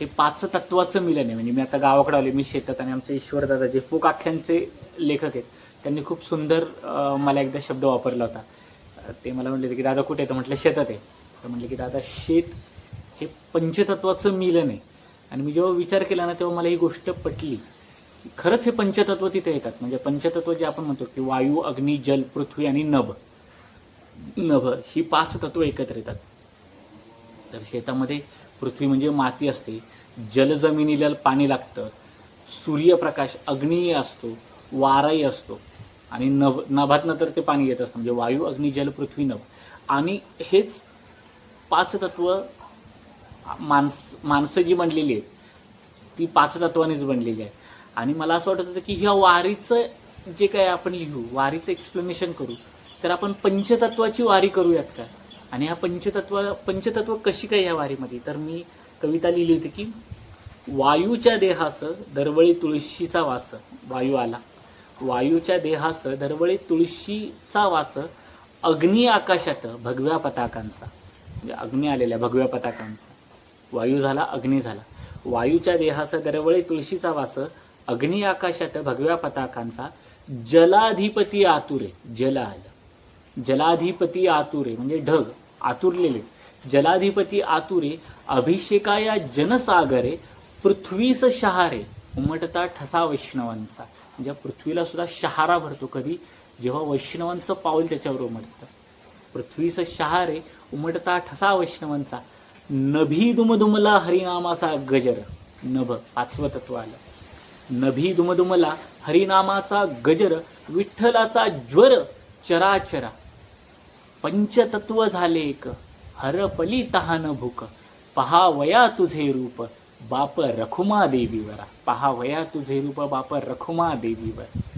हे पाच तत्वाचं मिलन आहे. म्हणजे मी आता गावाकडे आले मी शेतात आणि आमचे ईश्वरदादा जे फोक आख्यांचे लेखक आहेत त्यांनी खूप सुंदर मला एकदा शब्द वापरला होता. ते मला म्हटले होते की दादा कुठे आहे? तर म्हटलं शेतात आहे. तर म्हटलं की दादा शेत हे पंचतत्वाचं मिलन आहे. आणि मी जेव्हा विचार केला ना तेव्हा मला ही गोष्ट पटली. खरंच हे पंचतत्व तिथे येतात. म्हणजे पंचतत्व जे आपण म्हणतो की वायू अग्नी जल पृथ्वी आणि नभ. नभ ही पाच तत्व एकत्र येतात. तर शेतामध्ये पृथ्वी म्हणजे माती असते. जल जमिनीला पाणी लागतं. सूर्यप्रकाश अग्नी असतो. वाराही असतो. आणि नभ नभातनं तर ते पाणी येत असतं. म्हणजे वायू अग्नी जल पृथ्वी नभ. आणि हेच पाच तत्व माणस माणसं जी बनलेली आहेत ती पाच तत्वानेच बनलेली आहे आणि मला असं वाटत होतं की ह्या वारीचं जे काय आपण लिहू वारीचं एक्सप्लेनेशन करू तर आपण पंचतत्वाची वारी करूयात का? आणि ह्या पंचतत्व पंचतत्व कशी काय ह्या वारीमध्ये? तर मी कविता लिहिली होती की वायूच्या देहास दरवळी तुळशीचा वास. वायू आला. वायूच्या देहास दरवळी तुळशीचा वास अग्नी आकाशात भगव्या पताकांचा. म्हणजे अग्नी आलेल्या भगव्या पताकांचा. वायू झाला अग्नी झाला. वायूच्या देहास दरवळी तुळशीचा वास अग्नी आकाशात भगव्या पताकांचा. जलाधिपती आतुरे. जल आलं जलाधिपती आतुरे म्हणजे ढग. आतुरलेले. जलाधिपती आतुरे अभिषेकाया जनसागरे पृथ्वीस शहारे उमटता ठसा वैष्णवांचा. म्हणजे पृथ्वीला सुद्धा शहारा भरतो कधी? जेव्हा वैष्णवांचं पाऊल त्याच्यावर उमटतं. पृथ्वीस शहारे उमटता ठसा वैष्णवांचा. नभी दुमदुमला हरिनामाचा गजर. नभ पाचवं तत्व आलं. नभी दुमदुमला हरिनामाचा गजर विठ्ठलाचा ज्वर चराचरा. पंचतत्व झाले एक. हरपली तहान भूक. पहा वया तुझे रूप बाप रखुमा देवीवर. पहा वया तुझे रूप बाप रखुमा देवीवर.